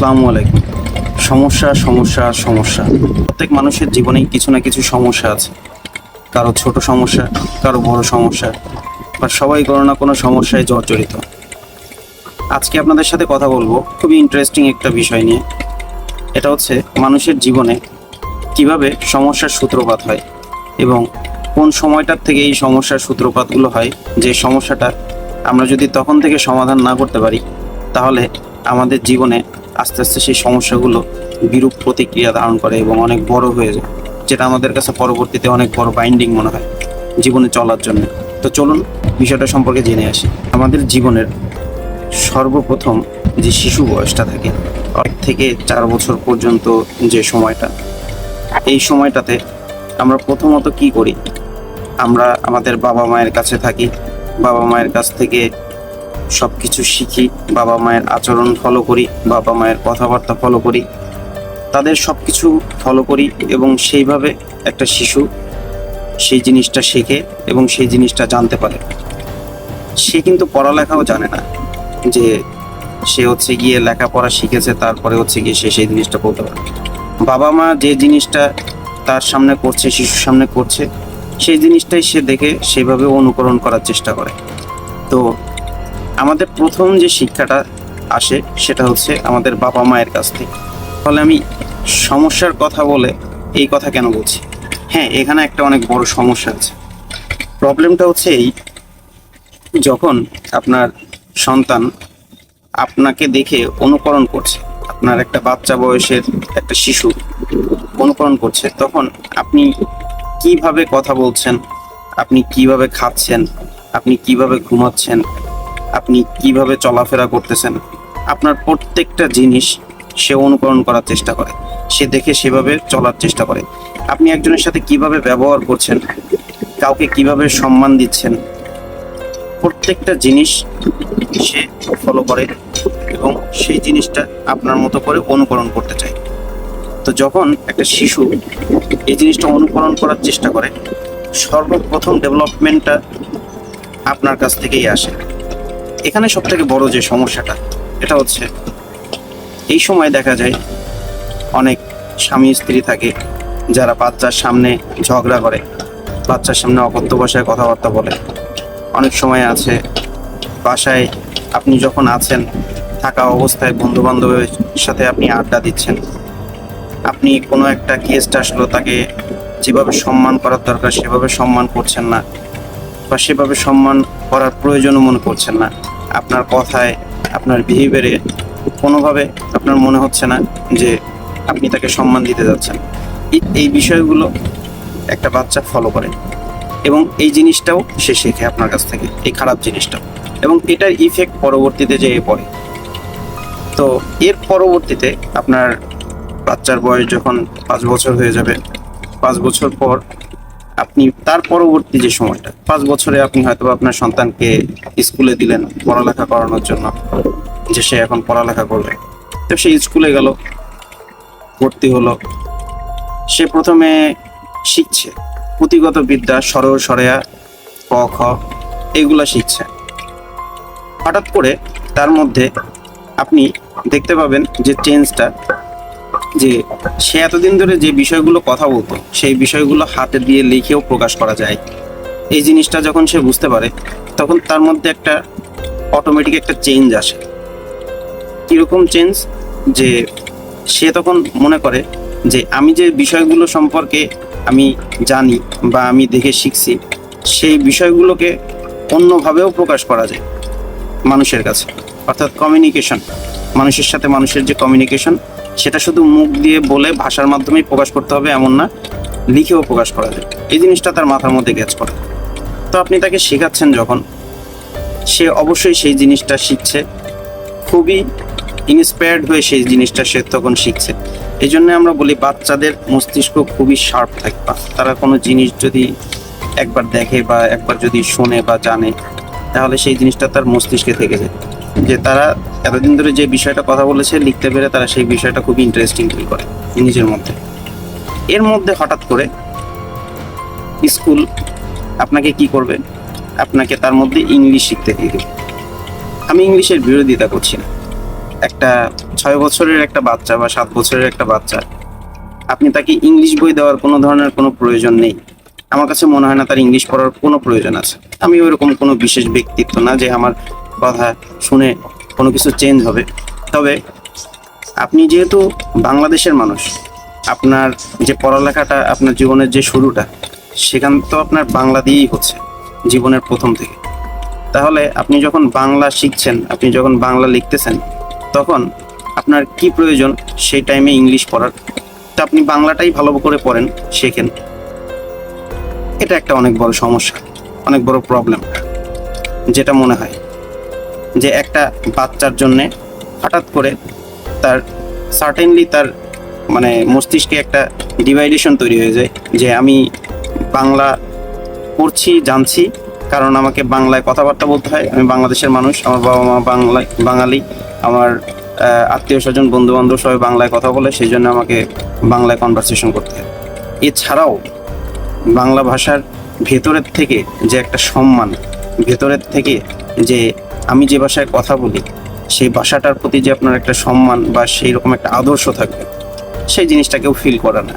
আসসালামু আলাইকুম। সমস্যা সমস্যা সমস্যা। প্রত্যেক মানুষের জীবনেই কিছু না কিছু সমস্যা আছে। কারও ছোট সমস্যা, কারও বড় সমস্যা, বা সবাই কোনো না কোনো সমস্যায় জর্জরিত। আজকে আপনাদের সাথে কথা বলব খুবই ইন্টারেস্টিং একটা বিষয় নিয়ে। এটা হচ্ছে মানুষের জীবনে কীভাবে সমস্যার সূত্রপাত হয় এবং কোন সময়টার থেকে এই সমস্যার সূত্রপাতগুলো হয়, যে সমস্যাটা আমরা যদি তখন থেকে সমাধান না করতে পারি, তাহলে আমাদের জীবনে আস্তে আস্তে সেই সমস্যাগুলো বিরূপ প্রতিক্রিয়া ধারণ করে এবং অনেক বড় হয়ে যায়, যেটা আমাদের কাছে পরবর্তীতে অনেক বড় বাইন্ডিং মনে হয় জীবনে চলার জন্য। তো চলুন বিষয়টা সম্পর্কে জেনে আসি। আমাদের জীবনের সর্বপ্রথম যে শিশু বয়সটা থাকে এক থেকে চার বছর পর্যন্ত যে সময়টা, এই সময়টাতে আমরা প্রথমত কি করি? আমরা আমাদের বাবা মায়ের কাছে থাকি বাবা মায়ের কাছ থেকে সব কিছু শিখি, বাবা মায়ের আচরণ ফলো করি, বাবা মায়ের কথাবার্তা ফলো করি, তাদের সব কিছু ফলো করি এবং সেইভাবে একটা শিশু সেই জিনিসটা শেখে এবং সেই জিনিসটা জানতে পারে। সে কিন্তু পড়ালেখাও জানে না যে সে হচ্ছে গিয়ে লেখাপড়া শিখেছে, তারপরে হচ্ছে গিয়ে সে সেই জিনিসটা বলতে পারে। বাবা মা যে জিনিসটা তার সামনে করছে, শিশুর সামনে করছে, সেই জিনিসটাই সে দেখে সেভাবে অনুকরণ করার চেষ্টা করে। তো আমাদের প্রথম যে শিক্ষাটা আসে সেটা হচ্ছে আমাদের বাবা মায়ের কাছ থেকে। ফলে আমি সমস্যার কথা বলে এই কথা কেন বলছি? হ্যাঁ এখানে একটা অনেক বড় সমস্যা আছে। প্রবলেমটা হচ্ছে এই, যখন আপনার সন্তান আপনাকে দেখে অনুকরণ করছে, আপনার একটা বাচ্চা বয়সের একটা শিশু অনুকরণ করছে, তখন আপনি কীভাবে কথা বলছেন, আপনি কীভাবে খাচ্ছেন, আপনি কীভাবে ঘুমাচ্ছেন আপনি কীভাবে চলাফেরা করতেছেন, আপনার প্রত্যেকটা জিনিস সে অনুকরণ করার চেষ্টা করে, সে দেখে সেভাবে চলার চেষ্টা করে। আপনি একজনের সাথে কীভাবে ব্যবহার করছেন, কাউকে কীভাবে সম্মান দিচ্ছেন, প্রত্যেকটা জিনিস সে ফলো করে এবং সেই জিনিসটা আপনার মতো করে অনুকরণ করতে চায়। তো যখন একটা শিশু এই জিনিসটা অনুকরণ করার চেষ্টা করে, সর্বপ্রথম ডেভেলপমেন্টটা আপনার কাছ থেকেই আসে। এখানে সব থেকে বড় যে সমস্যাটা, এটা হচ্ছে এই সময় দেখা যায় অনেক স্বামী স্ত্রী থাকে যারা বাচ্চার সামনে ঝগড়া করে, বাচ্চার সামনে অকথ্য ভাষায় কথাবার্তা বলে। অনেক সময় আছে বাসায় আপনি যখন আছেন, থাকা অবস্থায় বন্ধু বান্ধবের সাথে আপনি আড্ডা দিচ্ছেন, আপনি কোনো একটা গেস্ট আসলো, তাকে যেভাবে সম্মান করার দরকার সেভাবে সম্মান করছেন না বা সেভাবে সম্মান করার প্রয়োজনও মনে করছেন না। আপনার কথায়, আপনার বিহেভিয়ারে কোনোভাবে আপনার মনে হচ্ছে না যে আপনি তাকে সম্মান দিতে যাচ্ছেন। এই- বিষয়গুলো একটা বাচ্চা ফলো করে এবং এই জিনিসটাও সে শেখে আপনার কাছ থেকে, এই খারাপ জিনিসটাও এবং এটার ইফেক্ট পরবর্তীতে যে পড়ে। তো এর পরবর্তীতে আপনার বাচ্চার বয়স যখন পাঁচ বছর হয়ে যাবে, পাঁচ বছর পর আপনি তার পরবর্তী যে সময়টা, পাঁচ বছরে আপনি হয়তো আপনার সন্তানকে স্কুলে দিলেন পড়ালেখা করানোর জন্য, যে সে এখন পড়ালেখা করবে। তো সে স্কুলে গেল, ভর্তি হলো। সে প্রথমে শিখছে, পুঁথিগত বিদ্যা সর সরেয়া, ক, খ, এগুলা শিখছে। হঠাৎ করে তার মধ্যে আপনি দেখতে পাবেন যে চেঞ্জটা যে সে এতদিন ধরে যে বিষয়গুলো কথা বলতো, সেই বিষয়গুলো হাতে দিয়ে লিখেও প্রকাশ করা যায়। এই জিনিসটা যখন সে বুঝতে পারে, তখন তার মধ্যে একটা অটোমেটিক একটা চেঞ্জ আসে। কীরকম চেঞ্জ যে সে তখন মনে করে যে আমি যে বিষয়গুলো সম্পর্কে আমি জানি বা আমি দেখে শিখছি, সেই বিষয়গুলোকে অন্যভাবেও প্রকাশ করা যায় মানুষের কাছে। অর্থাৎ কমিউনিকেশন মানুষের সাথে মানুষের যে কমিউনিকেশন সেটা শুধু মুখ দিয়ে বলে ভাষার মাধ্যমেই প্রকাশ করতে হবে, এমন না, লিখেও প্রকাশ করা যায়। এই জিনিসটা তার মাথার মধ্যে গ্যাচ করে। তো আপনি তাকে শেখাচ্ছেন যখন, সে অবশ্যই সেই জিনিসটা শিখছে। খুবই ইন্সপায়ার্ড হয়ে সেই জিনিসটা সে তখন শিখছে। এই জন্য আমরা বলি, বাচ্চাদের মস্তিষ্ক খুবই শার্প থাকে। বা তারা কোনো জিনিস যদি একবার দেখে বা একবার যদি শোনে বা জানে, তাহলে সেই জিনিসটা তার মস্তিষ্কে থেকে যায়। যে তারা এতদিন ধরে যে বিষয়টা কথা বলেছে, লিখতে পেরে তারা সেই বিষয়টা খুবই ইন্টারেস্টিং ফিল করে নিজের মধ্যে। এর মধ্যে হঠাৎ করে স্কুল আপনাকে কি করবে? আপনাকে তার মধ্যে ইংলিশ শিখতে দিয়ে দেবে। আমি ইংলিশের বিরোধিতা করছি না। একটা ছয় বছরের একটা বাচ্চা বা সাত বছরের একটা বাচ্চা, আপনি তাকে ইংলিশ বই দেওয়ার কোনো ধরনের কোনো প্রয়োজন নেই। আমার কাছে মনে হয় না তার ইংলিশ পড়ার কোনো প্রয়োজন আছে। আমি ওইরকম কোনো বিশেষ ব্যক্তিত্ব না যে আমার কথা শুনে কোনো কিছু চেঞ্জ হবে। তবে আপনি যেহেতু বাংলাদেশের মানুষ, আপনার যে পড়ালেখাটা, আপনার জীবনের যে শুরুটা, সেখান তো আপনার বাংলা দিয়েই হচ্ছে, জীবনের প্রথম থেকে। তাহলে আপনি যখন বাংলা শিখছেন, আপনি যখন বাংলা লিখতেছেন, তখন আপনার কি প্রয়োজন সেই টাইমে ইংলিশ পড়ার? তো আপনি বাংলাটাই ভালো করে পড়েন, শেখেন। এটা একটা অনেক বড় সমস্যা, অনেক বড় প্রবলেম যেটা মনে হয়। যে একটা বাচ্চার জন্যে হঠাৎ করে তার সার্টেনলি তার মানে মস্তিষ্কে একটা ডিভাইডেশন তৈরি হয়ে যায় যে আমি বাংলা পড়ছি, জানছি, কারণ আমাকে বাংলায় কথাবার্তা বলতে হয়। আমি বাংলাদেশের মানুষ, আমার বাবা মা বাংলা বাঙালি, আমার আত্মীয় স্বজন বন্ধু বান্ধব সবাই বাংলায় কথা বলে, সেই জন্য আমাকে বাংলায় কনভারসেশন করতে হয়। এছাড়াও বাংলা ভাষার ভেতরের থেকে যে একটা সম্মান, ভেতরের থেকে যে আমি যে ভাষায় কথা বলি, সেই ভাষাটার প্রতি যে আপনার একটা সম্মান বা সেই রকম একটা আদর্শ থাকবে, সেই জিনিসটা কেউ ফিল করে না।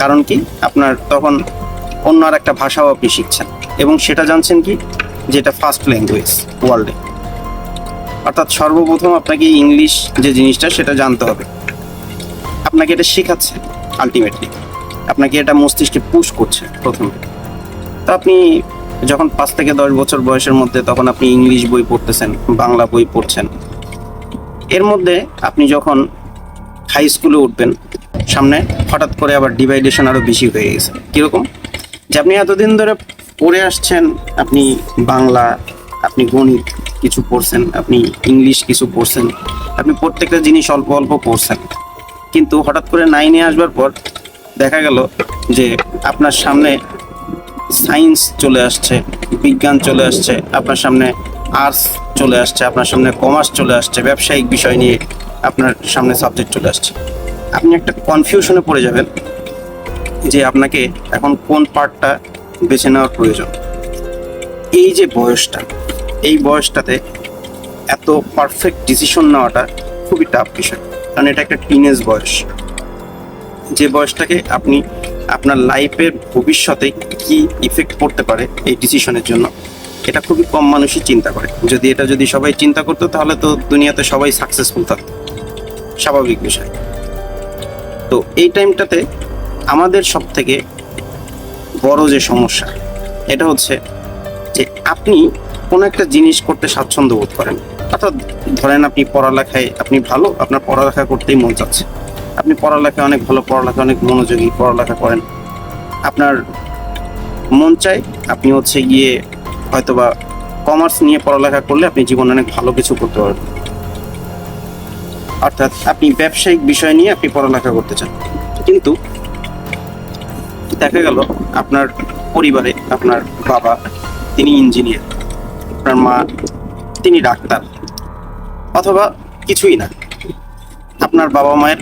কারণ কি? আপনার তখন অন্য আর একটা ভাষাও আপনি শিখছেন এবং সেটা জানছেন কি? যেটা ফার্স্ট ল্যাঙ্গুয়েজ ওয়ার্ল্ডে অর্থাৎ সর্বপ্রথম আপনাকে ইংলিশ যে জিনিসটা, সেটা জানতে হবে। আপনাকে এটা শেখাচ্ছে আলটিমেটলি আপনাকে এটা মস্তিষ্কে পুশ করছে প্রথমে। তো আপনি যখন পাঁচ থেকে দশ বছর বয়সের মধ্যে তখন আপনি ইংলিশ বই পড়তেছেন, বাংলা বই পড়ছেন। এর মধ্যে আপনি যখন হাই স্কুলে উঠবেন, সামনে হঠাৎ করে আবার ডিভাইডেশন আরও বেশি হয়ে গেছে। কীরকম? যে আপনি এতদিন ধরে পড়ে আসছেন, আপনি বাংলা, আপনি গণিত কিছু পড়ছেন, আপনি ইংলিশ কিছু পড়ছেন, আপনি প্রত্যেকটা জিনিস অল্প অল্প পড়ছেন। কিন্তু হঠাৎ করে নাইনে আসবার পর দেখা গেল যে আপনার সামনে সায়েন্স চলে আসছে, বিজ্ঞান চলে আসছে, আপনার সামনে আর্টস চলে আসছে, আপনার সামনে কমার্স চলে আসছে, ব্যবসায়িক বিষয় নিয়ে আপনার সামনে সাবজেক্ট চলে আসছে। আপনি একটা কনফিউশনে পড়ে যাবেন যে আপনাকে এখন কোন পার্টটা বেছে নেওয়ার প্রয়োজন। এই যে বয়সটা, এই বয়সটাতে এত পারফেক্ট ডিসিশন নেওয়াটা খুবই টাফ বিষয়। কারণ এটা একটা টিনেজ বয়স। যে বয়সটাকে আপনি আপনার লাইফের ভবিষ্যতে কি ইফেক্ট পড়তে পারে এই ডিসিশনের জন্য? এটা খুবই কম মানুষই চিন্তা করে। যদি এটা যদি সবাই চিন্তা করতো, তাহলে তো দুনিয়াতে সবাই সাকসেসফুল থাকতো। স্বাভাবিক বিষয়। তো এই টাইমটাতে আমাদের সব থেকে বড় যে সমস্যা, এটা হচ্ছে যে আপনি কোনো একটা জিনিস করতে স্বাচ্ছন্দ্য বোধ করেন। অর্থাৎ ধরেন আপনি পড়ালেখায়, আপনি ভালো, আপনার পড়ালেখা করতেই মন চাচ্ছে। আপনি পড়ালেখা অনেক ভালো পড়ালেখা অনেক মনোযোগী, পড়ালেখা করেন। আপনার মন চায় আপনি হচ্ছে গিয়ে হয়তোবা কমার্স নিয়ে পড়ালেখা করলে আপনি জীবনে অনেক ভালো কিছু করতে পারবেন। অর্থাৎ আপনি ব্যবসায়িক বিষয় নিয়ে আপনি পড়ালেখা করতে চান। কিন্তু দেখা গেল আপনার পরিবারে আপনার বাবা, তিনি ইঞ্জিনিয়ার আপনার মা, তিনি ডাক্তার, অথবা কিছুই না। আপনার বাবা মায়ের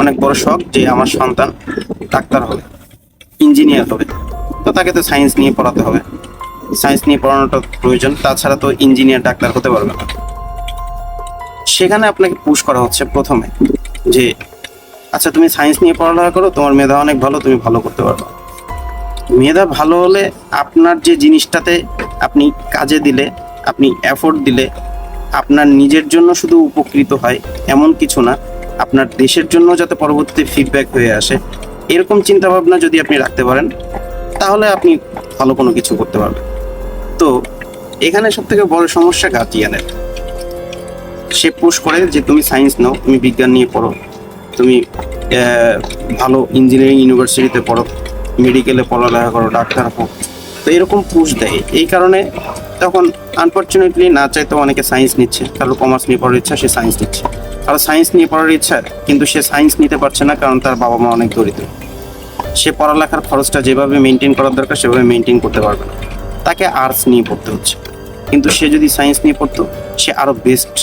অনেক বড় শখ যে আমার সন্তান ডাক্তার হবে, ইঞ্জিনিয়ার হবে। তো তাকে তো সায়েন্স নিয়ে পড়াতে হবে। সায়েন্স নিয়ে পড়ানোটা প্রয়োজন, তাছাড়া তো ইঞ্জিনিয়ার, ডাক্তার হতে পারবে না। সেখানে আপনাকে পুশ করা হচ্ছে প্রথমে যে আচ্ছা তুমি সায়েন্স নিয়ে পড়ালেখা করো, তোমার মেধা অনেক ভালো, তুমি ভালো করতে পারবে। মেধা ভালো হলে আপনার যে জিনিসটাতে আপনি কাজে দিলে, আপনি এফোর্ট দিলে, আপনার নিজের জন্য শুধু উপকৃত হয় এমন কিছু না আপনার দেশের জন্য যাতে পরবর্তীতে ফিডব্যাক হয়ে আসে, এরকম চিন্তা ভাবনা যদি আপনি রাখতে পারেন, তাহলে আপনি ভালো কোনো কিছু করতে পারবেন। তো, এখানে সব থেকে বড় সমস্যা গার্জিয়ানের। সে পুশ করে যে, তুমি সায়েন্স নাও, তুমি বিজ্ঞান নিয়ে পড়ো, তুমি ভালো ইঞ্জিনিয়ারিং ইউনিভার্সিটিতে পড়ো মেডিকেলে পড়ালেখা করো, ডাক্তার হোক তো এরকম পুশ দেয়। এই কারণে তখন আনফর্চুনেটলি না চাইতে অনেকে সায়েন্স নিচ্ছে। কারও কমার্স নিয়ে পড়ার ইচ্ছা, সে সায়েন্স নিচ্ছে। কারও সায়েন্স নিয়ে পড়ার ইচ্ছা, কিন্তু সে সায়েন্স নিতে পারছে না কারণ তার বাবা মা অনেক দরিদ্র। সে পড়ালেখার খরচটা যেভাবে মেনটেন করার দরকার, সেভাবে মেনটেন করতে পারবে না। তাকে আর্টস নিয়ে পড়তে হচ্ছে। কিন্তু সে যদি সায়েন্স নিয়ে পড়তো, সে আরও বেস্ট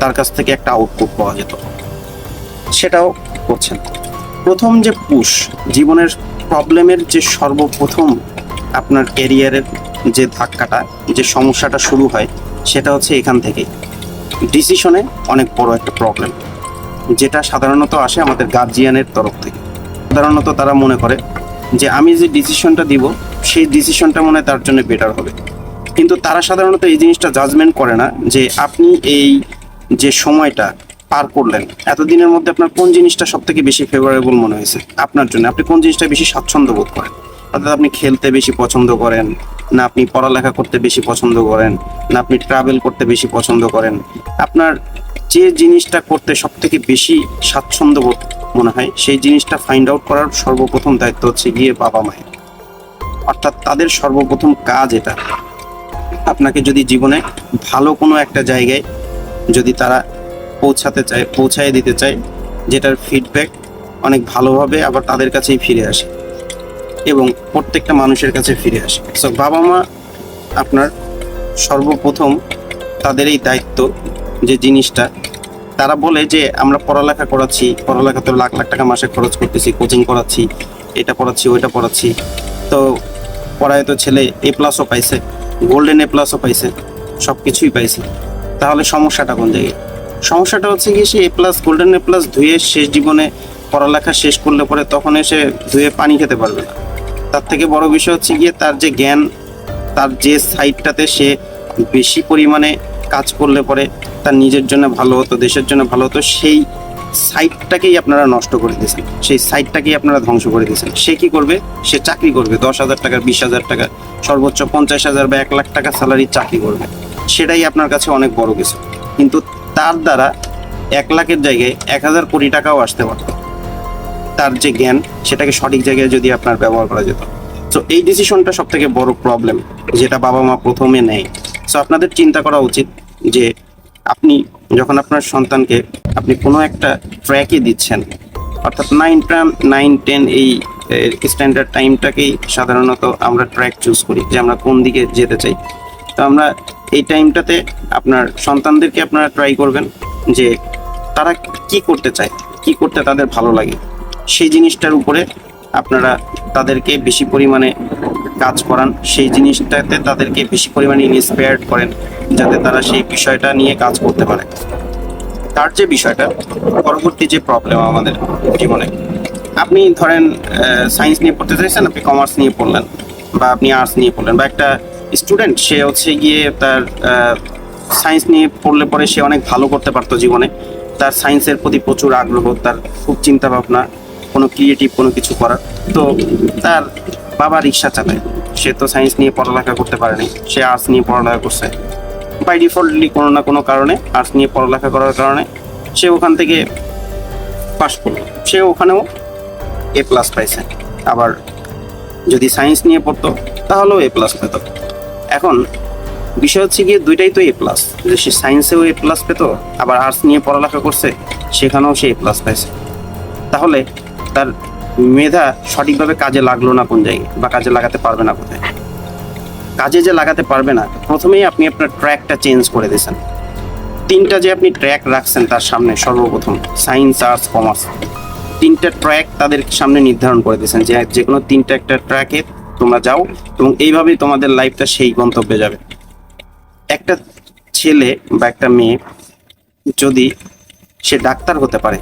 তার কাছ থেকে একটা আউটপুট পাওয়া যেত। সেটাও করছেন প্রথম যে পুশ জীবনের প্রবলেমের যে সর্বপ্রথম আপনার ক্যারিয়ারের যে ধাক্কাটা, যে সমস্যাটা শুরু হয়, সেটা হচ্ছে এখান থেকেই। ডিসিশনে অনেক বড় একটা প্রবলেম যেটা সাধারণত আসে আমাদের গার্জিয়ানের তরফ থেকে। সাধারণত তারা মনে করে যে আমি যে ডিসিশনটা দিব, সেই ডিসিশনটা মনে তার জন্য বেটার হবে। কিন্তু তারা সাধারণত এই জিনিসটা জাজমেন্ট করে না যে আপনি এই যে সময়টা পার করলেন, এতদিনের মধ্যে আপনার কোন জিনিসটা সব থেকে বেশি ফেভারেবল মনে হয়েছে আপনার জন্য? আপনি কোন জিনিসটা বেশি স্বাচ্ছন্দ্য বোধ করেন? অর্থাৎ আপনি খেলতে বেশি পছন্দ করেন না আপনি পড়ালেখা করতে বেশি পছন্দ করেন, না আপনি ট্রাভেল করতে বেশি পছন্দ করেন, আপনার যে জিনিসটা করতে সব থেকে বেশি স্বাচ্ছন্দ্য বোধ মনে হয়, সেই জিনিসটা ফাইন্ড আউট করার সর্বপ্রথম দায়িত্ব হচ্ছে গিয়ে বাবা মায়ের। অর্থাৎ তাদের সর্বপ্রথম কাজ এটা। আপনাকে যদি জীবনে ভালো কোনো একটা জায়গায় যদি তারা পৌঁছাতে চায়, পৌঁছায় দিতে চায়, যেটার ফিডব্যাক অনেক ভালোভাবে আবার তাদের কাছেই ফিরে আসে। এবং প্রত্যেকটা মানুষের কাছে ফিরে আসে। সো বাবা মা আপনার সর্বপ্রথম তাদের এই দায়িত্ব যে জিনিসটা। তারা বলে যে, আমরা পড়ালেখা করাচ্ছি, পড়ালেখাতে লাখ লাখ টাকা মাসে খরচ করতেছি কোচিং করাচ্ছি, এটা পড়াচ্ছি, ওইটা পড়াচ্ছি। তো পড়ায় তো ছেলে এ প্লাসও পাইছে গোল্ডেন এ প্লাসও পাইছে সব কিছুই পাইছে। তাহলে সমস্যাটা কোন জায়গায়? সমস্যাটা হচ্ছে কি সে A plus golden A plus ধুয়ে শেষ জীবনে পড়ালেখা শেষ করলে পরে তখন এসে ধুয়ে পানি খেতে পারবে না। তার থেকে বড় বিষয় হচ্ছে গিয়ে তার যে জ্ঞান, তার যে সাইডটাতে সে বেশি পরিমাণে কাজ করলে পরে তার নিজের জন্য ভালো হতো, দেশের জন্য ভালো হতো, সেই সাইটটাকেই আপনারা নষ্ট করে দিয়েছেন। সেই সাইটটাকেই আপনারা ধ্বংস করে দিয়েছেন। সে কি করবে? সে চাকরি করবে, দশ হাজার টাকার বিশ হাজার টাকা, সর্বোচ্চ পঞ্চাশ হাজার বা এক লাখ টাকা স্যালারি চাকরি করবে। সেটাই আপনার কাছে অনেক বড় কিছু। কিন্তু তার দ্বারা এক লাখের জায়গায় এক হাজার কোটি টাকাও আসতে পারত। তার যে জ্ঞান, সেটাকে সঠিক জায়গায় যদি আপনার ব্যবহার করা যেত। তো এই ডিসিশনটা সব থেকে বড় প্রবলেম যেটা বাবা মা প্রথমে নেয়। সো আপনাদের চিন্তা করা উচিত যে আপনি যখন আপনার সন্তানকে আপনি কোনো একটা ট্র্যাকে দিচ্ছেন, অর্থাৎ নাইন টাইম নাইন টেন এই স্ট্যান্ডার্ড টাইমটাকেই সাধারণত আমরা ট্র্যাক চুজ করি যে আমরা কোন দিকে যেতে চাই। তো আমরা এই টাইমটাতে আপনার সন্তানদেরকে আপনারা ট্রাই করবেন যে তারা কি করতে চায়, কি করতে তাদের ভালো লাগে। সেই জিনিসটার উপরে আপনারা তাদেরকে বেশি পরিমাণে কাজ করান। সেই জিনিসটাতে তাদেরকে বেশি পরিমাণে ইন্সপায়ার্ড করেন, যাতে তারা সেই বিষয়টা নিয়ে কাজ করতে পারে। তার যে বিষয়টা, পরবর্তী যে প্রবলেম আমাদের জীবনে, আপনি ধরেন সায়েন্স নিয়ে পড়তে চাইছেন, আপনি কমার্স নিয়ে পড়লেন, বা আপনি আর্টস নিয়ে পড়লেন, বা একটা স্টুডেন্ট সে হচ্ছে গিয়ে তার সায়েন্স নিয়ে পড়লে পরে সে অনেক ভালো করতে পারতো জীবনে। তার সায়েন্সের প্রতি প্রচুর আগ্রহ, তার খুব চিন্তা ভাবনা কোনো ক্রিয়েটিভ কোনো কিছু করার। তো তার বাবা রিক্সা চালায়। সে তো সায়েন্স নিয়ে পড়ালেখা করতে পারেনি। সে আর্টস নিয়ে পড়ালেখা করছে। বাই ডিফল্টলি কোনো না কোনো কারণে আর্টস নিয়ে পড়ালেখা করার কারণে সে ওখান থেকে পাশ করল। সে ওখানেও এ প্লাস পাইছে। আবার যদি সায়েন্স নিয়ে পড়তো, তাহলেও এ প্লাস পেত। এখন বিষয় হচ্ছে গিয়ে দুইটাই তো এ প্লাস যে সে সায়েন্সেও এ প্লাস পেতো, আবার আর্টস নিয়ে পড়ালেখা করছে, সেখানেও সে এ প্লাস পাইছে। তাহলে তার মেধা সঠিকভাবে কাজে লাগল না কোন জায়গায় বা কাজে লাগাতে পারবে না কোথায়। কাজে যে লাগাতে পারবে না, প্রথমেই আপনি আপনার ট্র্যাকটা চেঞ্জ করে দিয়েছেন। তিনটা যে আপনি ট্র্যাক রাখছেন তার সামনে সর্বপ্রথম সায়েন্স, আর্টস, কমার্স। তিনটা ট্র্যাক তাদের সামনে নির্ধারণ করে দিয়েছেন যে যে কোনো তিনটা একটা ট্র্যাকে তোমরা যাও এবং এইভাবেই তোমাদের লাইফটা সেই গন্তব্যে যাবে। একটা ছেলে বা একটা মেয়ে যদি সে ডাক্তার হতে পারে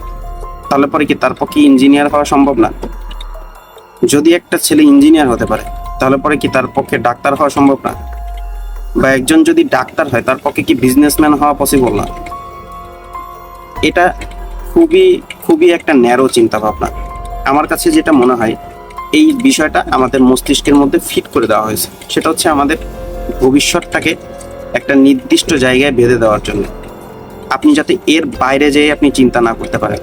তাহলে পরে কি তার পক্ষে ইঞ্জিনিয়ার হওয়া সম্ভব না? যদি একটা ছেলে ইঞ্জিনিয়ার হতে পারে, তাহলে পরে কি তার পক্ষে ডাক্তার হওয়া সম্ভব না? বা একজন যদি ডাক্তার হয়, তার পক্ষে কি বিজনেসম্যান হওয়া পসিবল না? এটা খুবই খুবই একটা ন্যারো চিন্তা ভাবনা আমার কাছে যেটা মনে হয়, এই বিষয়টা আমাদের মস্তিষ্কের মধ্যে ফিট করে দেওয়া হয়েছে। সেটা হচ্ছে আমাদের ভবিষ্যৎটাকে একটা নির্দিষ্ট জায়গায় বেঁধে দেওয়ার জন্য। আপনি যাতে এর বাইরে যেয়ে আপনি চিন্তা না করতে পারেন।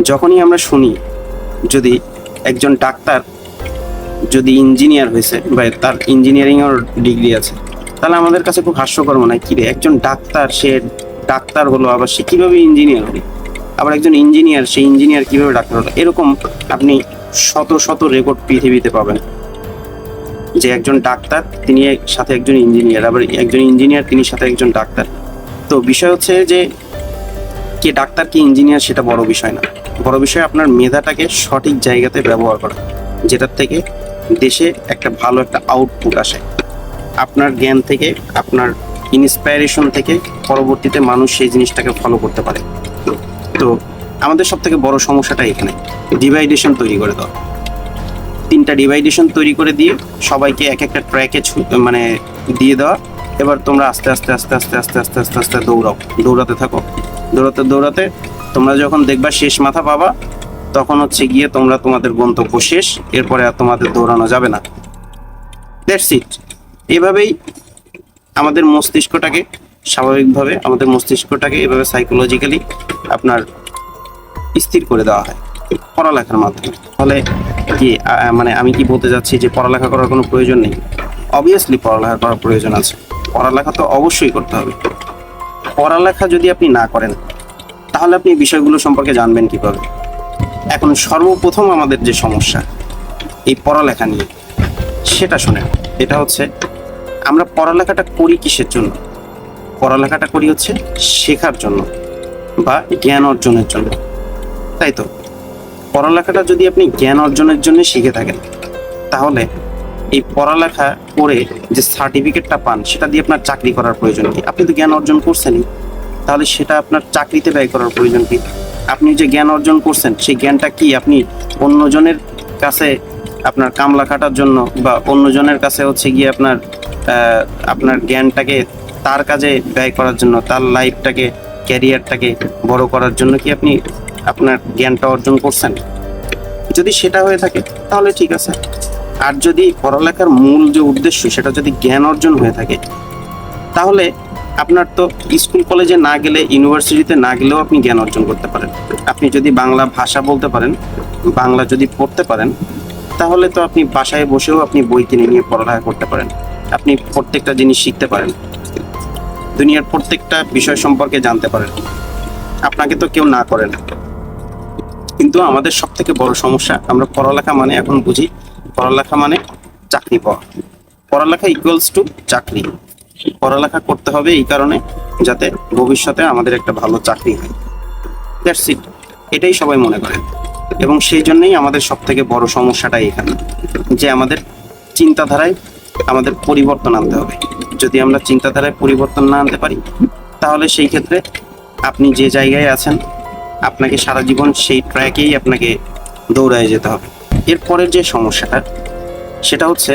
যখনই আমরা শুনি যদি একজন ডাক্তার, যদি ইঞ্জিনিয়ার হয়েছে বা তার ইঞ্জিনিয়ারিংয়ের ডিগ্রি আছে, তাহলে আমাদের কাছে খুব হাস্যকর মনে হয় কিরে একজন ডাক্তার, সে ডাক্তার হলো, আবার সে কীভাবে ইঞ্জিনিয়ার হলো আবার একজন ইঞ্জিনিয়ার, সেই ইঞ্জিনিয়ার কীভাবে ডাক্তার হলো? এরকম আপনি শত শত রেকর্ড পৃথিবীতে পাবেন যে একজন ডাক্তার, তিনি সাথে একজন ইঞ্জিনিয়ার, আবার একজন ইঞ্জিনিয়ার, তিনি সাথে একজন ডাক্তার। তো বিষয় হচ্ছে যে কে ডাক্তার, কি ইঞ্জিনিয়ার, সেটা বড় বিষয় না। বড় বিষয় আপনার মেধাটাকে সঠিক জায়গাতে ব্যবহার করা, যেটার থেকে দেশে একটা ভালো একটা আউটপুট আসে। আপনার জ্ঞান থেকে, আপনার ইন্সপায়ারেশন থেকে পরবর্তীতে মানুষ সেই জিনিসটাকে ফলো করতে পারে। তো আমাদের সব থেকে বড় সমস্যাটা এখানে ডিভাইডেশন তৈরি করে দেওয়া। তিনটা ডিভাইডেশন তৈরি করে দিয়ে সবাইকে এক একটা ট্র্যাকে মানে দিয়ে দেওয়া। এবার তোমরা আস্তে আস্তে আস্তে আস্তে আস্তে আস্তে আস্তে আস্তে দৌড়াও। দৌড়াতে থাকো। দৌড়াতে দৌড়াতে তোমরা যখন দেখবা শেষ মাথা পাবা, তখন হচ্ছে গিয়ে তোমরা তোমাদের গন্তব্য শেষ, এরপরে আর তোমাদের দৌড়ানো যাবে না। দ্যাটস ইট এভাবেই আমাদের মস্তিষ্কটাকে স্বাভাবিকভাবে, আমাদের মস্তিষ্কটাকে এভাবে সাইকোলজিক্যালি আপনার স্থির করে দেওয়া হয় পড়ালেখার মাধ্যমে। ফলে কি মানে আমি কি বলতে যাচ্ছি যে পড়ালেখা করার কোনো প্রয়োজন নেই? অবভিয়াসলি পড়ালেখা করার প্রয়োজন আছে। পড়ালেখা তো অবশ্যই করতে হবে। পড়ালেখা যদি আপনি না করেন তাহলে আপনি বিষয়গুলো সম্পর্কে জানবেন কীভাবে? এখন সর্বপ্রথম আমাদের যে সমস্যা, এই পড়ালেখা নিয়ে, সেটা শোনেন। এটা হচ্ছে, আমরা পড়ালেখাটা করি কিসের জন্য? পড়ালেখাটা করি হচ্ছে শেখার জন্য বা জ্ঞান অর্জনের জন্য। তাই তো? পড়ালেখাটা যদি আপনি জ্ঞান অর্জনের জন্য শিখে থাকেন, তাহলে এই পড়ালেখা করে যে সার্টিফিকেটটা পান, সেটা দিয়ে আপনার চাকরি করার প্রয়োজন কি? আপনি তো জ্ঞান অর্জন করছেনই। তাহলে সেটা আপনার চাকরিতে ব্যয় করার প্রয়োজন কি? আপনি যে জ্ঞান অর্জন করছেন, সেই জ্ঞানটা কি আপনি অন্যজনের কাছে আপনার কামলা খাটার জন্য বা অন্যজনের কাছে হচ্ছে গিয়ে আপনার আপনার জ্ঞানটাকে তার কাজে ব্যয় করার জন্য, তার লাইফটাকে, ক্যারিয়ারটাকে বড় করার জন্য কি আপনি আপনার জ্ঞানটা অর্জন করছেন? যদি সেটা হয়ে থাকে, তাহলে ঠিক আছে। আর যদি পড়ালেখার মূল যে উদ্দেশ্য, সেটা যদি জ্ঞান অর্জন হয়ে থাকে, তাহলে আপনার তো স্কুল, কলেজে না গেলে, ইউনিভার্সিটিতে না গেলেও আপনি জ্ঞান অর্জন করতে পারেন। আপনি যদি বাংলা ভাষা বলতে পারেন, বাংলা যদি পড়তে পারেন, তাহলে তো আপনি বাসায় বসেও আপনি বই কিনে নিয়ে পড়ালেখা করতে পারেন। আপনি প্রত্যেকটা জিনিস শিখতে পারেন। দুনিয়ার প্রত্যেকটা বিষয় সম্পর্কে জানতে পারেন। আপনাকে তো কেউ না করে না। কিন্তু আমাদের সব থেকে বড় সমস্যা, আমরা পড়ালেখা মানে এখন বুঝি, পড়ালেখা মানে চাকরি পাওয়া। পড়ালেখা ইকুয়ালস টু চাকরি। পড়ালেখা করতে হবে এই কারণে যাতে ভবিষ্যতে আমাদের একটা ভালো চাকরি হয়। দ্যাটস ইট এটাই সবাই মনে করে। এবং সেই জন্যই আমাদের সব থেকে বড় সমস্যাটাই এখানে, যে আমাদের চিন্তাধারায় আমাদের পরিবর্তন আনতে হবে। যদি আমরা চিন্তাধারায় পরিবর্তন না আনতে পারি, তাহলে সেই ক্ষেত্রে আপনি যে জায়গায় আছেন, আপনাকে সারা জীবন সেই ট্র্যাকেই আপনাকে দৌড়ায় যেতে হবে। এরপরের যে সমস্যাটা সেটা হচ্ছে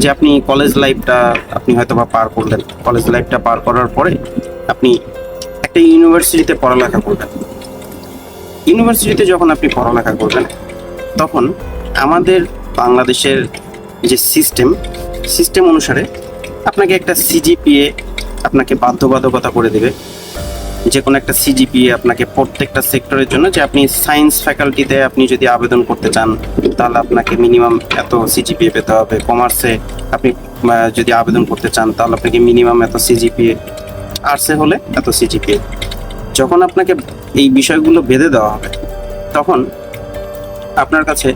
যে আপনি কলেজ লাইফটা আপনি হয়তো বা পার করলেন। কলেজ লাইফটা পার করার পরে আপনি একটা ইউনিভার্সিটিতে পড়ালেখা করবেন। ইউনিভার্সিটিতে যখন আপনি পড়ালেখা করবেন, তখন আমাদের বাংলাদেশের যে সিস্টেম সিস্টেম অনুসারে আপনাকে একটা সিজিপিএ আপনাকে বাধ্যবাধকতা করে দেবে। যে কোনো একটা সিজিপিএ আপনাকে প্রত্যেকটা সেক্টরের জন্য যে আপনি সায়েন্স ফ্যাকাল্টিতে আপনি যদি আবেদন করতে চান, তাহলে আপনাকে মিনিমাম এত সিজিপিএ পেতে হবে। কমার্সে আপনি যদি আবেদন করতে চান, তাহলে আপনাকে মিনিমাম এত সিজিপিএ আর্টসে হলে এত সিজিপিএ যখন আপনাকে এই বিষয়গুলো বেঁধে দেওয়া হবে, তখন আপনার কাছে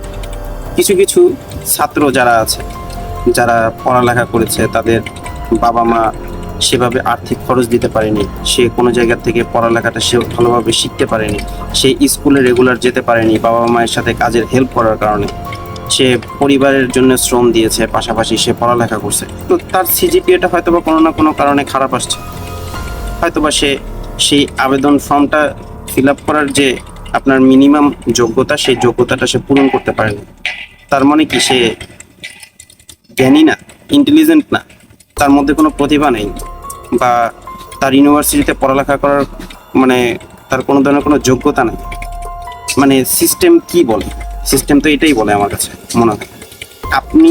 কিছু কিছু ছাত্র যারা আছে, যারা পড়ালেখা করেছে, তাদের বাবা মা সেভাবে আর্থিক খরচ দিতে পারেনি। সে কোনো জায়গা থেকে পড়ালেখাটা সে ভালোভাবে শিখতে পারেনি। সে স্কুলে রেগুলার যেতে পারেনি বাবা মায়ের সাথে কাজের হেল্প করার কারণে। সে পরিবারের জন্য শ্রম দিয়েছে, পাশাপাশি সে পড়ালেখা করছে। তো তার সিজিপিএটা হয়তো বা কোনো না কোনো কারণে খারাপ আসছে। হয়তোবা সে সেই আবেদন ফর্মটা ফিল আপ করার যে আপনার মিনিমাম যোগ্যতা, সেই যোগ্যতাটা সে পূরণ করতে পারেনি। তার মানে কি সে জ্ঞানী না ইন্টেলিজেন্ট না? তার মধ্যে কোনো প্রতিভা নেই বা তার ইউনিভার্সিটিতে পড়ালেখা করার মানে তার কোনো ধরনের কোনো যোগ্যতা নেই। মানে সিস্টেম কি বলে? সিস্টেম তো এটাই বলে আমার কাছে, মনে হয়। আপনি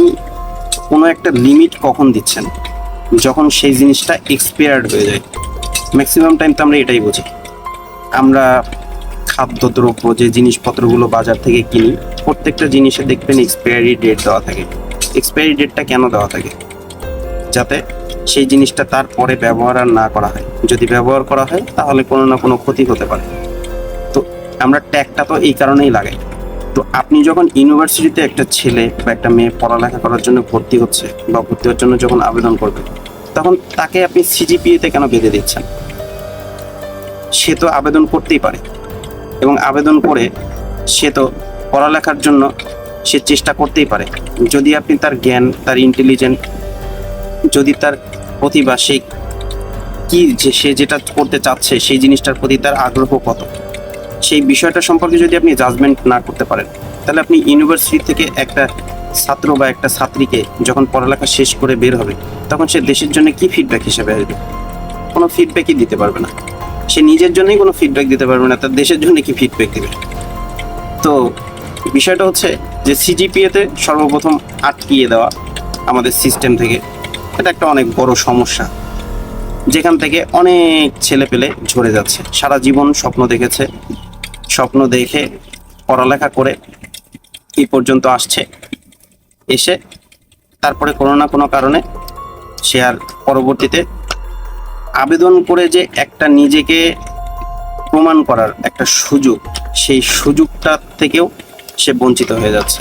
কোনো একটা লিমিট কখন দিচ্ছেন? যখন সেই জিনিসটা এক্সপায়ার্ড হয়ে যায়। ম্যাক্সিমাম টাইম তো আমরা এটাই বুঝি। আমরা খাদ্যদ্রব্য যে জিনিসপত্রগুলো বাজার থেকে কিনি, প্রত্যেকটা জিনিসে দেখবেন এক্সপায়ারি ডেট দেওয়া থাকে। এক্সপায়ারি ডেটটা কেন দেওয়া থাকে? যাতে সেই জিনিসটা তারপরে ব্যবহার আর না করা হয়। যদি ব্যবহার করা হয়, তাহলে কোনো না কোনো ক্ষতি হতে পারে। তো আমরা ট্যাগটা তো এই কারণেই লাগাই। তো আপনি যখন ইউনিভার্সিটিতে একটা ছেলে বা একটা মেয়ে পড়ালেখা করার জন্য ভর্তি হচ্ছে বা ভর্তি হওয়ার জন্য যখন আবেদন করবে, তখন তাকে আপনি সিজিপিএতে কেন বেঁধে দিচ্ছেন? সে তো আবেদন করতেই পারে। এবং আবেদন করে সে তো পড়ালেখার জন্য সে চেষ্টা করতেই পারে। যদি আপনি তার জ্ঞান, তার ইন্টেলিজেন্ট যদি তার প্রতিভা সে কি যে সে যেটা করতে চাচ্ছে, সেই জিনিসটার প্রতি তার আগ্রহ কত? সেই বিষয়টা সম্পর্কে যদি আপনি জাজমেন্ট না করতে পারেন, তাহলে আপনি ইউনিভার্সিটি থেকে একটা ছাত্র বা একটা ছাত্রীকে যখন পড়ালেখা শেষ করে বের হবে, তখন সে দেশের জন্য কি ফিডব্যাক হিসেবে আসবে? কোনো ফিডব্যাকই দিতে পারবে না। সে নিজের জন্যই কোনো ফিডব্যাক দিতে পারবে না, তার দেশের জন্য কি ফিডব্যাক দেবে? তো বিষয়টা হচ্ছে যে সিজিপিএতে সর্বপ্রথম আটকিয়ে দেওয়া আমাদের সিস্টেম থেকে এটা একটা অনেক বড় সমস্যা। যেখান থেকে অনেক ছেলে পেলে ঝরে যাচ্ছে। সারা জীবন স্বপ্ন দেখেছে, স্বপ্ন দেখে পড়ালেখা করে এই পর্যন্ত আসছে। এসে তারপরে কোনো না কোনো কারণে সে আর পরবর্তীতে আবেদন করে যে একটা নিজেকে প্রমাণ করার একটা সুযোগ, সেই সুযোগটা থেকেও সে বঞ্চিত হয়ে যাচ্ছে।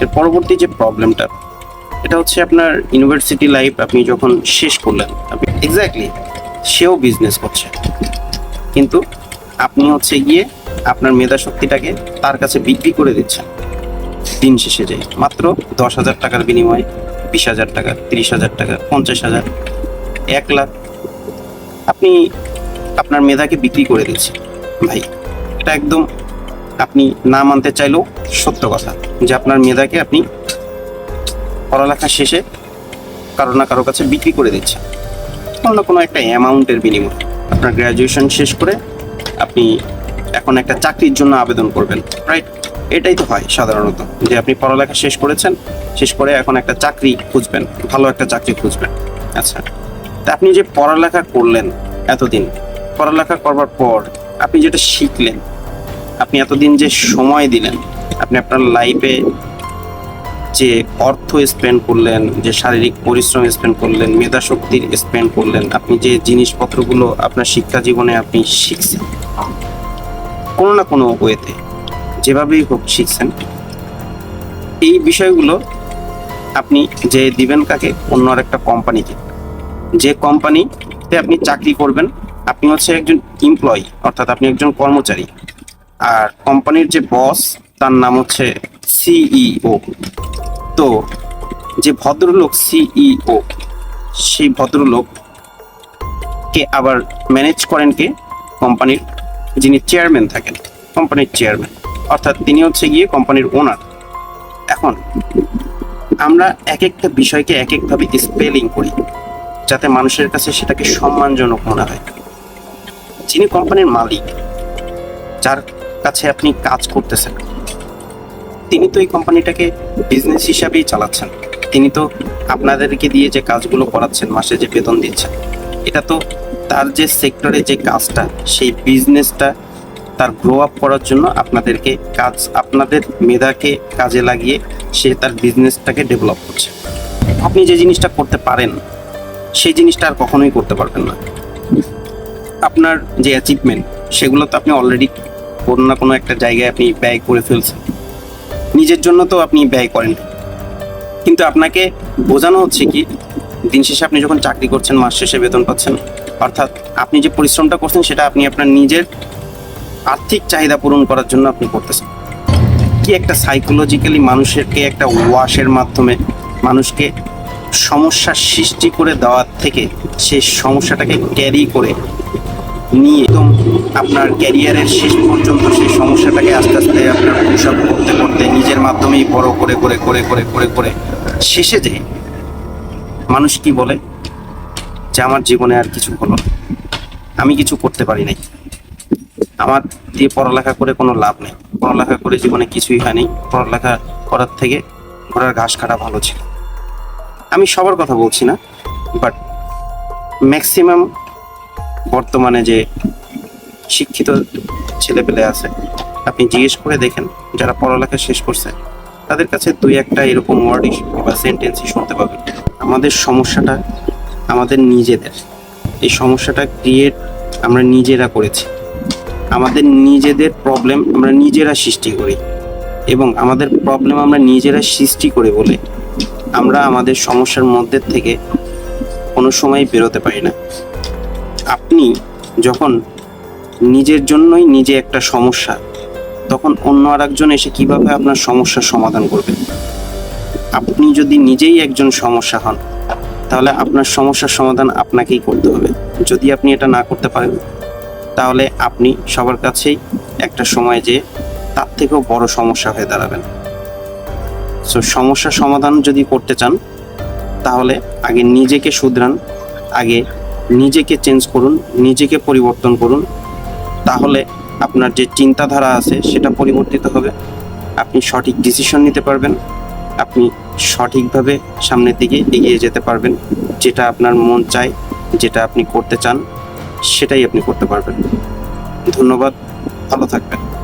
এর পরবর্তী যে প্রবলেমটা এটা হচ্ছে আপনার ইউনিভার্সিটি লাইফ আপনি যখন শেষ করলেন, আপনি এক্স্যাক্টলি সেও বিজনেস করছে। কিন্তু আপনি হচ্ছে গিয়ে আপনার মেধা শক্তিটাকে তার কাছে বিক্রি করে দিচ্ছেন। দিন শেষে যাই মাত্র দশ হাজার টাকার বিনিময়ে বিশ হাজার টাকা, তিরিশ হাজার টাকা, পঞ্চাশ হাজার, এক লাখ আপনি আপনার মেধাকে বিক্রি করে দিচ্ছেন। ভাই, এটা একদম আপনি না মানতে চাইলেও সত্য কথা যে আপনার মেধাকে আপনি পড়ালেখা শেষে কারও না কারও কাছে বিক্রি করে দিচ্ছে। কোনো না কোনো একটা অ্যামাউন্টের বিনিময়ে। আপনার গ্র্যাজুয়েশন শেষ করে আপনি এখন একটা চাকরির জন্য আবেদন করবেন রাইট এটাই তো হয় সাধারণত, যে আপনি পড়ালেখা শেষ করেছেন, শেষ করে এখন একটা চাকরি খুঁজবেন, ভালো একটা চাকরি খুঁজবেন। আচ্ছা তা আপনি যে পড়ালেখা করলেন এতদিন, পড়ালেখা করবার পর আপনি যেটা শিখলেন, আপনি এতদিন যে সময় দিলেন, আপনি আপনার লাইফে যে অর্থ স্পেন্ড করলেন, যে শারীরিক পরিশ্রম স্পেন্ড করলেন, মেধা শক্তির স্পেন্ড করলেন, আপনি যে জিনিসপত্রগুলো আপনার শিক্ষা জীবনে আপনি শিখছেন, কোনো না কোনো ওয়েতে যেভাবেই হোক শিখছেন, এই বিষয়গুলো আপনি যে দিবেন কাকে, অন্য একটা কোম্পানিকে যে কোম্পানিতে আপনি চাকরি করবেন, আপনি হচ্ছে একজন এমপ্লয়ি অর্থাৎ আপনি একজন কর্মচারী। আর কোম্পানির যে বস তার নাম হচ্ছে সিইও তো যে ভদ্রলোক সিইও সেই ভদ্রলোক কে আবার ম্যানেজ করেন কে? কোম্পানির যিনি চেয়ারম্যান থাকেন, কোম্পানির চেয়ারম্যান অর্থাৎ তিনি হচ্ছে গিয়ে কোম্পানির ওনার এখন আমরা এক একটা বিষয়কে এক একভাবে স্পেলিং করি, যাতে মানুষের কাছে সেটাকে সম্মানজনক মনে হয়। যিনি কোম্পানির মালিক, যার কাছে আপনি কাজ করতেছেন তিনি তো এই কোম্পানিটাকে বিজনেস হিসাবেই চালাচ্ছেন। তিনি তো আপনাদেরকে দিয়ে যে কাজগুলো করাচ্ছেন, মাসে যে বেতন দিচ্ছেন, এটা তো তার যে সেক্টরে যে কাজটা, সেই বিজনেসটা তার গ্রো আপ করার জন্য আপনাদেরকে কাজ, আপনাদের মেধাকে কাজে লাগিয়ে সে তার বিজনেসটাকে ডেভেলপ করছে। আপনি যে জিনিসটা করতে পারেন, সেই জিনিসটা আর কখনোই করতে পারবেন না। আপনার যে অ্যাচিভমেন্ট সেগুলো তো আপনি অলরেডি কোনো না কোনো একটা জায়গায় আপনি ব্যয় করে ফেলছেন। নিজের জন্য তো আপনি ব্যয় করেন। কিন্তু আপনাকে বোঝানো হচ্ছে কি, দিন শেষে আপনি যখন চাকরি করছেন, মাস শেষে বেতন পাচ্ছেন, অর্থাৎ আপনি যে পরিশ্রমটা করছেন, সেটা আপনি আপনার নিজের আর্থিক চাহিদা পূরণ করার জন্য আপনি করতেছেন। কি একটা সাইকোলজিক্যালি মানুষেরকে একটা ওয়াশের মাধ্যমে মানুষকে সমস্যার সৃষ্টি করে দেওয়ার থেকে সেই সমস্যাটাকে ক্যারি করে নিয়ে একদম আপনার ক্যারিয়ারের শেষ পর্যন্ত সেই সমস্যাটাকে আস্তে আস্তে আপনার পুষাপ করতে করতে নিজের মাধ্যমেই বড় করে করে করে করে করে করে শেষে যে মানুষ কি বলে যে আমার জীবনে আর কিছু হলো আমি কিছু করতে পারি নাই। আমার দিয়ে পড়ালেখা করে কোনো লাভ নেই। পড়ালেখা করে জীবনে কিছুই হয়নি। পড়ালেখা করার থেকে ঘোড়ার ঘাস কাটা ভালো ছিল। আমি সবার কথা বলছি না বাট ম্যাক্সিমাম বর্তমানে যে শিক্ষিত ছেলেপেলে আছে, আপনি জিজ্ঞেস করে দেখেন, যারা পড়ালেখা শেষ করছে, তাদের কাছে দুই একটা এরকম ওয়ার্ডই বা সেন্টেন্সই শুনতে পাবেন আমাদের সমস্যাটা আমাদের নিজেদের। এই সমস্যাটা ক্রিয়েট আমরা নিজেরা করেছি। আমাদের নিজেদের প্রবলেম আমরা নিজেরা সৃষ্টি করি এবং আমাদের প্রবলেম আমরা নিজেরা সৃষ্টি করে বলে আমরা আমাদের সমস্যার মধ্যে থেকে কোনো সময় বেরোতে পারি না। আপনি যখন নিজের জন্যই নিজে একটা সমস্যা, তখন অন্য আর একজন এসে কীভাবে আপনার সমস্যার সমাধান করবে? আপনি যদি নিজেই একজন সমস্যা হন, তাহলে আপনার সমস্যার সমাধান আপনাকেই করতে হবে। যদি আপনি এটা না করতে পারেন, তাহলে আপনি সবার কাছেই একটা সময় যে তার থেকেও বড় সমস্যা হয়ে দাঁড়াবেন। সো সমস্যা সমাধান যদি করতে চান, তাহলে আগে নিজেকে শুধরান, আগে নিজেকে চেঞ্জ করুন, নিজেকে পরিবর্তন করুন, তাহলে আপনার যে চিন্তাধারা আছে সেটা পরিবর্তিত হবে। আপনি সঠিক ডিসিশন নিতে পারবেন, আপনি সঠিকভাবে সামনের দিকে এগিয়ে যেতে পারবেন, যেটা আপনার মন চায়, যেটা আপনি করতে চান, সেটাই আপনি করতে পারবেন। ধন্যবাদ, ভালো থাকবেন।